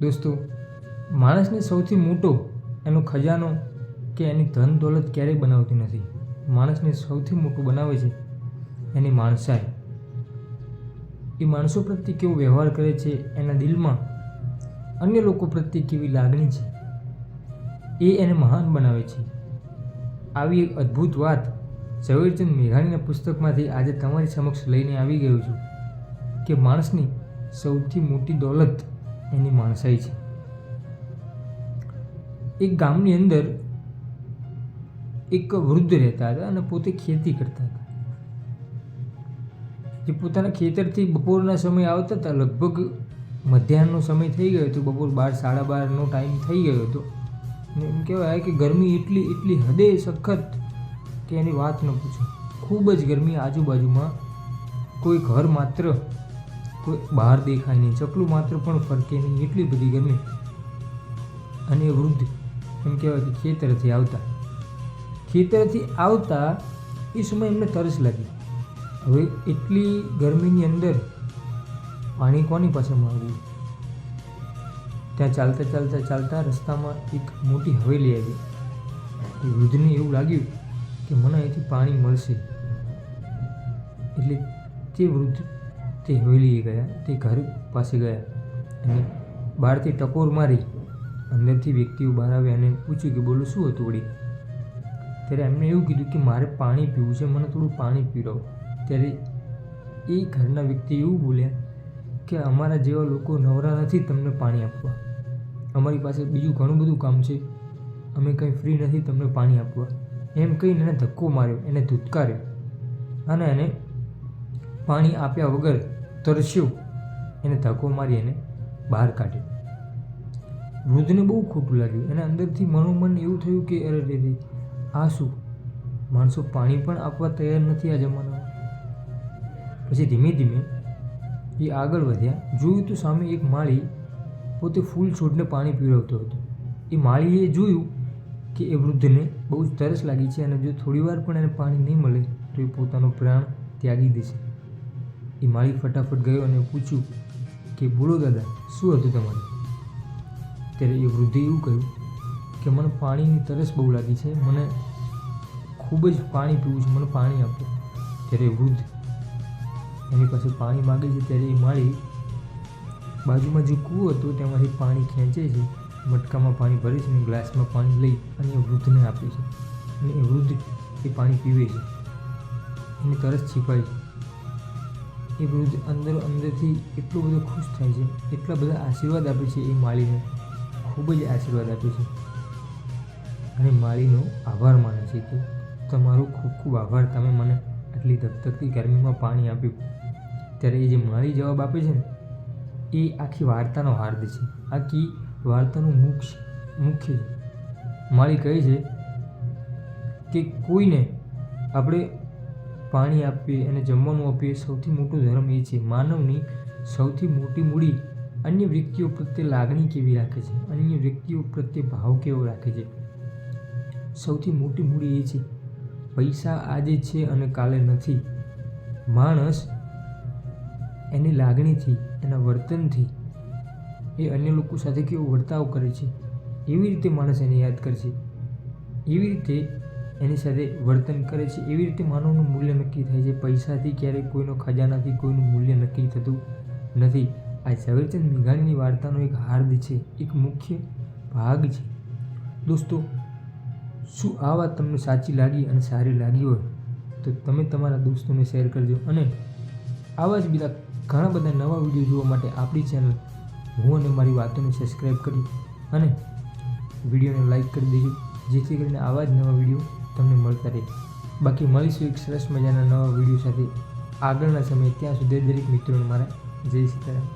દોસ્તો, માણસને સૌથી મોટો એનો ખજાનો કે એની ધન દોલત ક્યારેય બનાવતી નથી. માણસને સૌથી મોટું બનાવે છે એની માણસાઈ. એ માણસો પ્રત્યે કેવો વ્યવહાર કરે છે એના દિલમાં અન્ય લોકો પ્રત્યે કેવી લાગણી છે એ એને મહાન બનાવે છે. આવી એક અદ્ભુત વાત ઝવેરચંદ મેઘાણીના પુસ્તકમાંથી આજે તમારી સમક્ષ લઈને આવી ગયો છું કે માણસની સૌથી મોટી દોલત એની માણસાઈ છે. એક ગામની અંદર એક વૃદ્ધ રહેતા હતા અને પોતે ખેતી કરતા હતા. જે પોતાના ખેતરથી બપોરના સમય આવતા હતા, લગભગ મધ્યાહનનો સમય થઈ ગયો હતો, બપોર બાર, સાડા બારનો ટાઈમ થઈ ગયો હતો. અને એમ કહેવાય કે ગરમી એટલી એટલી હદે સખત કે એની વાત ન પૂછો. ખૂબ જ ગરમી આજુબાજુમાં કોઈ ઘર માત્ર બહાર દેખાય નહીં. ચકલું માત્ર પણ ફરકે નહીં. એટલી બધી ગરમી અને વૃદ્ધ, એમ કહેવાય કે ખેતરથી આવતા. ખેતરથી આવતા એ સમયે એમને તરસ લાગી. હવે એટલી ગરમીની અંદર પાણી કોની પાસે માંગવું ત્યાં ચાલતા ચાલતા ચાલતા રસ્તામાં એક મોટી હવેલી આવી. એ વૃદ્ધને એવું લાગ્યું કે મને અહીંથી પાણી મળશે. એટલે તે વૃદ્ધ તે હવેલીએ ગયા, તે ઘર પાસે ગયા અને બહારથી ટકોર મારી અંદરથી વ્યક્તિઓ બહાર આવ્યા અને પૂછ્યું કે બોલો, શું હતું વળી? ત્યારે એમણે એવું કીધું કે મારે પાણી પીવું છે, મને થોડું પાણી પીવડાવો. ત્યારે એ ઘરના વ્યક્તિ એવું બોલ્યા કે અમારા જેવા લોકો નવરા નથી તમને પાણી આપવા. અમારી પાસે બીજું ઘણું બધું કામ છે, અમે કંઈ ફ્રી નથી તમને પાણી આપવા. એમ કહીને એને ધક્કો માર્યો, એને ધૂતકાર્યો અને એને પાણી આપ્યા વગર તરસ્યો. એને ધક્કો મારી એને બહાર કાઢ્યો. વૃદ્ધને બહુ ખોટું લાગ્યું. એને અંદરથી મનોમન એવું થયું કે, અરે રે આ શું? માણસો પાણી પણ આપવા તૈયાર નથી આ જમાનામાં. પછી ધીમે ધીમે એ આગળ વધ્યા. જોયું તો સામે એક માળી પોતે ફૂલ છોડને પાણી પીવડાવતો હતો. એ માળીએ જોયું કે એ વૃદ્ધને બહુ જ તરસ લાગી છે અને જો થોડી વાર પણ એને પાણી નહીં મળે તો એ પોતાનો પ્રાણ ત્યાગી દેશે. એ માળી ફટાફટ ગયો અને પૂછ્યું કે, બોલો દાદા, શું હતું તમારે? ત્યારે એ વૃદ્ધે એવું કહ્યું કે, મને પાણીની તરસ બહુ લાગી છે. મને ખૂબ જ પાણી પીવું છે. મને પાણી આપો. ત્યારે વૃદ્ધ એની પાસે પાણી માગે છે. ત્યારે એ માળી બાજુમાં જે કૂવો હતો, તેમાંથી પાણી ખેંચે છે. મટકામાં પાણી ભરે છે અને ગ્લાસમાં પાણી લઈ અને એ વૃદ્ધને આપે છે. અને એ વૃદ્ધ એ પાણી પીવે છે. એની તરસ છીપાય છે. એ વૃદ્ધ અંદર અંદરથી એટલો બધો ખુશ થાય છે. એટલા બધા આશીર્વાદ આપે છે એ માળીને. ખૂબ જ આશીર્વાદ આપે છે. અને માળીનો આભાર માને છે કે તમારો ખૂબ ખૂબ આભાર. તમે મને આટલી ધકધકતી ગરમીમાં પાણી આપ્યું. ત્યારે એ જે માળી જવાબ આપે છે ને, એ આખી વાર્તાનો હાર્દ છે. આખી વાર્તાનું મુખ્ય મુખ્ય માળી કહે છે કે કોઈને આપણે પાણી આપીએ અને જમવાનું આપીએ, સૌથી મોટો ધર્મ એ છે. માનવની સૌથી મોટી મૂડી અન્ય વ્યક્તિઓ પ્રત્યે લાગણી કેવી રાખે છે? અન્ય વ્યક્તિઓ પ્રત્યે ભાવ કેવો રાખે છે? સૌથી મોટી મૂડી એ છે. પૈસા આજે છે અને કાલે નથી. માણસ એની લાગણીથી, એના વર્તનથી એ અન્ય લોકો સાથે કેવો વર્તાવ કરે છે? એવી રીતે માણસ એને યાદ કરશે. એવી રીતે એની સાથે વર્તન કરે છે. એવી રીતે માનવનું મૂલ્ય નક્કી થાય છે. પૈસાથી ક્યારેય કોઈનો ખજાનાથી કોઈનું મૂલ્ય નક્કી થતું નથી. આ ઝવેરચંદ મેઘાણીની વાર્તાનો એક હાર્દ છે. એક મુખ્ય ભાગ છે. દોસ્તો, શું આ વાત તમને સાચી લાગી અને સારી લાગી હોય? તો તમે તમારા દોસ્તોને શેર કરજો. અને આવા જ બીજા ઘણા બધા નવા વીડિયો જોવા માટે આપણી ચેનલ હું અને મારી વાતોને સબસ્ક્રાઈબ કરી અને વિડીયોને લાઈક કરી દેજો. જેથી કરીને આવા જ નવા વીડિયો તમને મળતા રહે. બાકી મળીશું એક સરસ મજાના નવા વીડિયો સાથે. આગળના સમયે ત્યાં સુધી દરેક મિત્રોને મારા જય સીતારામ